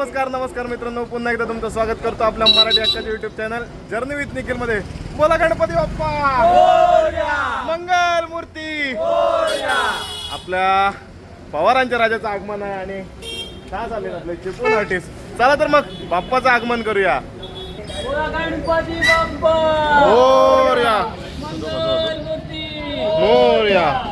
नमस्कार मित्रांनो. पुन्हा एकदा तुमचं स्वागत करतो आपल्या मराठी हक्काच्या युट्यूब चॅनल जर्नी विथ निखिलमध्ये. बोला गणपती बाप्पा! मंगल मूर्ती! आपल्या पवारांच्या राजाचं आगमन आहे आणि काय झाले आपले चिपळूण आर्टिस्ट चला तर मग बाप्पाचं आगमन करूया. गणपती बाप्पा! मोरया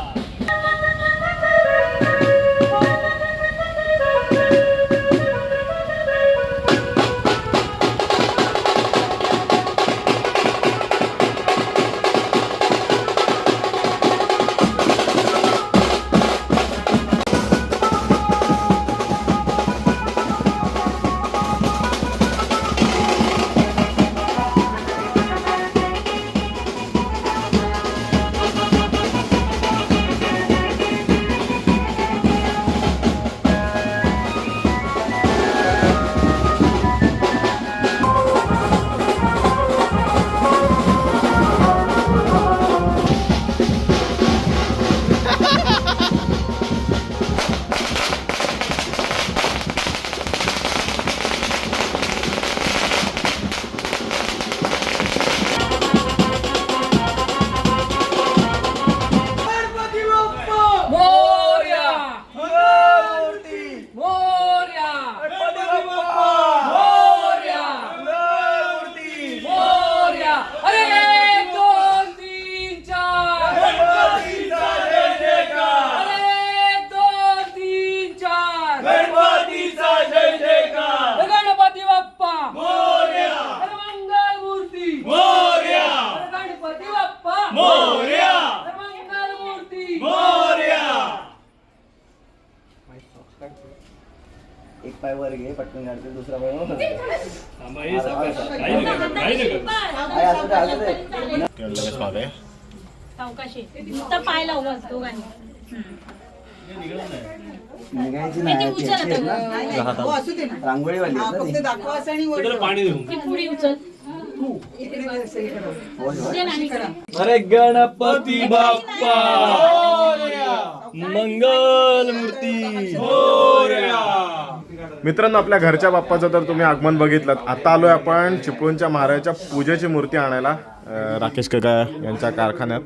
करा. होय, होय. उचल आणि करा. अरे गणपती बाप्पा. मंगल मूर्ती मित्रांनो आपल्या घरच्या बाप्पाचं तर तुम्ही आगमन बघितलं आता आलोय आपण चिपळूणच्या महाराजाच्या पूजेची मूर्ती आणायला राकेश काका यांच्या कारखान्यात.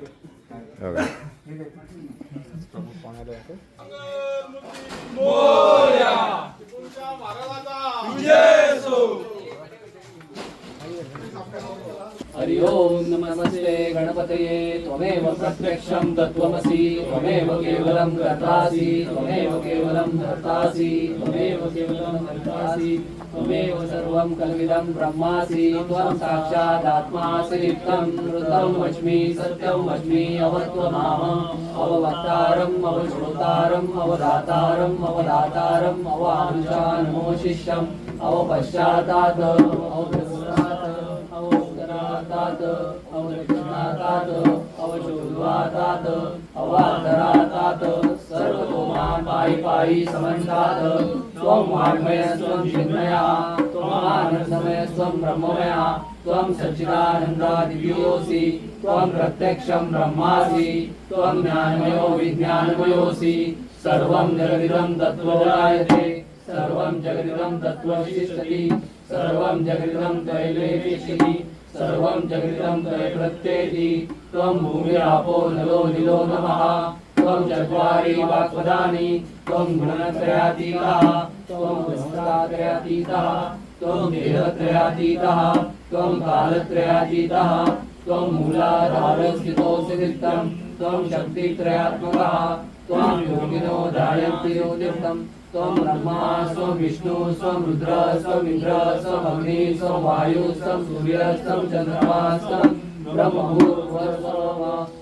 हरि ओम नमस्ते गणपतये त्वमेव प्रत्यक्षं तत्त्वमसि त्वमेव केवलं कर्तासि त्वमेव केवलं धर्तासि त्वमेव केवलं धर्तासि त्वमेव सर्वं कल्विदं ब्रह्मासि त्वं साक्षादात्मासि नित्यं ऋतं वच्मि सत्यं वच्मि अवत्वमाम अववक्तारम् अवश्रोतारम् अवदातारम् अवदातारम् अवानुषानमोशिष्यम् अवपश्चातात् अवप्रसुरात् अवोत्तरातात् अवदक्षिणातात् अवचोद्वातात् अवान्तरातात् सर्वतोमा पायि पायि समन्तात् त्वं वाङ्मय त्वं चिन्मया त्वमानन्दमय त्वं ब्रह्ममया त्वं सच्चिदानन्दादिव्योऽसि त्वं प्रत्यक्षं ब्रह्मासि त्वं ज्ञानमयो विज्ञानमयोऽसि। सर्वं जगदिदं तत्त्वजायते सर्वं जगदिदं तत्त्वविशिष्यति सर्वं जगदिदं त्रैलेशिषि सर्वं जगदिदं त्रैप्रत्येति त्वं भूमिरापो नलो निलो नमः। त्वं चत्वारि वाक्पदानि त्वं गुणत्रयातीतः त्वं पुस्तकात्रयातीतः त्वं देहत्रयातीतः त्वं कालत्रयातीतः त्वं मूलाधारस्थितोऽसि नित्यं त्वं शक्तित्रयात्मकः त्वं योगिनो ध्यायन्ति योगितं त्वं ब्रह्मा स्वं विष्णु स्वं रुद्र स्वं इन्द्र स्वं अग्नि स्वं वायु स्वं सूर्य स्वं चन्द्रमा स्वं ब्रह्मभूर्भुवस्वः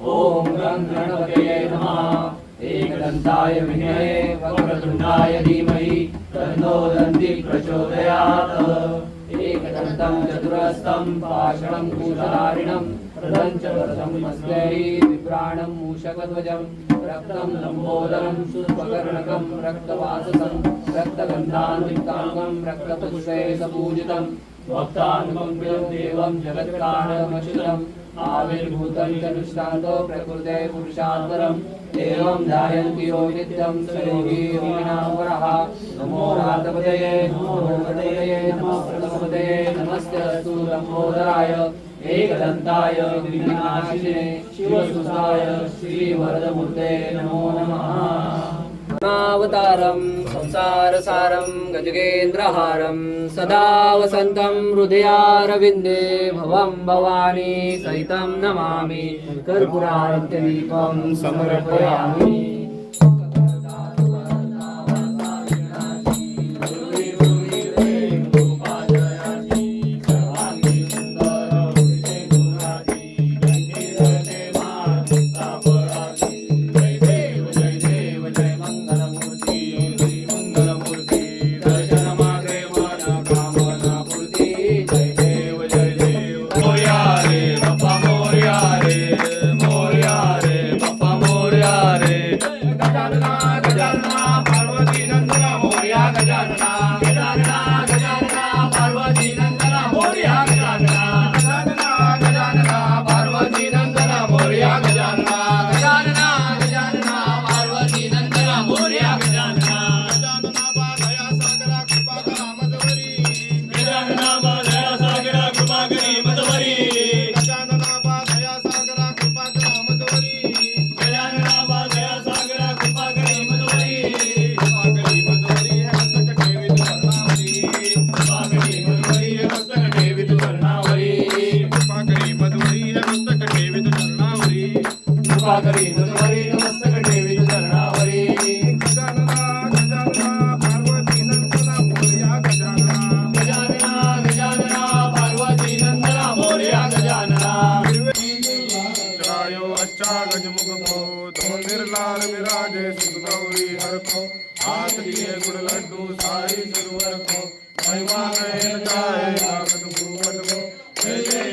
ॐ गं गणपतये नमः। एकदन्ताय विनये वक्रतुण्डाय धीमहि तन्नो दन्ति प्रचोदयात्। एकदन्तं चतुरस्तं पाषणं कुशधारिणं रथं च वरदं मस्कैः विभ्राणं मूषकध्वजं रक्तं लम्बोदरं शुष्पकर्णकं रक्तवाससं रक्तगन्धान्विताङ्गं रक्तपुष्पे सपूजितं भक्तानुकम्पितं देवं जगत्कारणमच्युतम् आविर्भूतं च दृष्टान्तो प्रकृते पुरुषान्तरम्। एवं ध्यायन्ति यो नित्यं स नमो रातपदये नमो भगवतये नमः प्रथमपदये नमस्ते अस्तु लम्बोदराय एकदन्ताय विघ्नाशिने शिवसुताय श्रीवरदमूर्ते नमो नमः। अवतारं संसारसारं गजगेन्द्रहारं सदा वसन्तं हृदयारविन्दे भवं भवानी सहितं नमामि। कर्पूरारत्यदीपं समर्पयामि। करी मतवरी है ठेवी गजानना गजानना पार्वती नंदना गजानना गजानना. गजानना पार्वती नंदना गजानना अच्छा गजमुख को विराजे सुत गौरी हर को हाथ लिए गुड़ लड्डू साई सिरवर को. महिमा नयन जाए लागत भूवत को. जय जय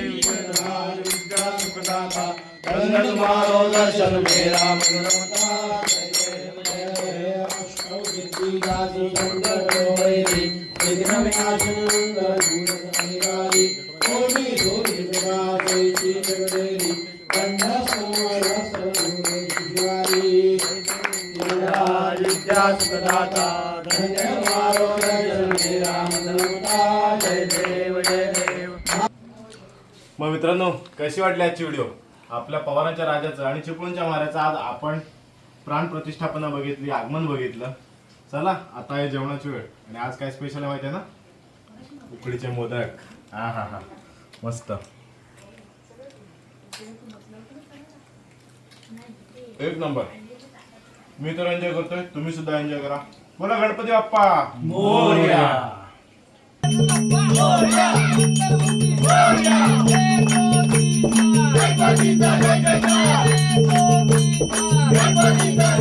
विद्या सुखदाता. रंगत मारो दर्शन मेरा मनरमता जय जय जय जय अष्टौ सिद्धि दासी शंकर गौरी विघ्न विनाशन मंगल भूत जय धूलि जय जगदेवी मग मित्रांनो कशी वाटली आजची व्हिडिओ आपल्या पवारांच्या राजाचं आणि चिपळूणच्या महाराजाचं आज आपण प्राण प्रतिष्ठापना बघितली आगमन बघितलं. चला आता आहे जेवणाची वेळ. आणि आज काय स्पेशल आहे माहिती आहे ना? उकडीचे मोदक. हा हा हा. मस्त. एक नंबर. मी तर एन्जॉय करतोय तुम्ही सुद्धा एन्जॉय करा. बोला गणपती बाप्पा. Morya. Bonita, bonita, bonita, bonita, bonita, bonita, bonita, bonita,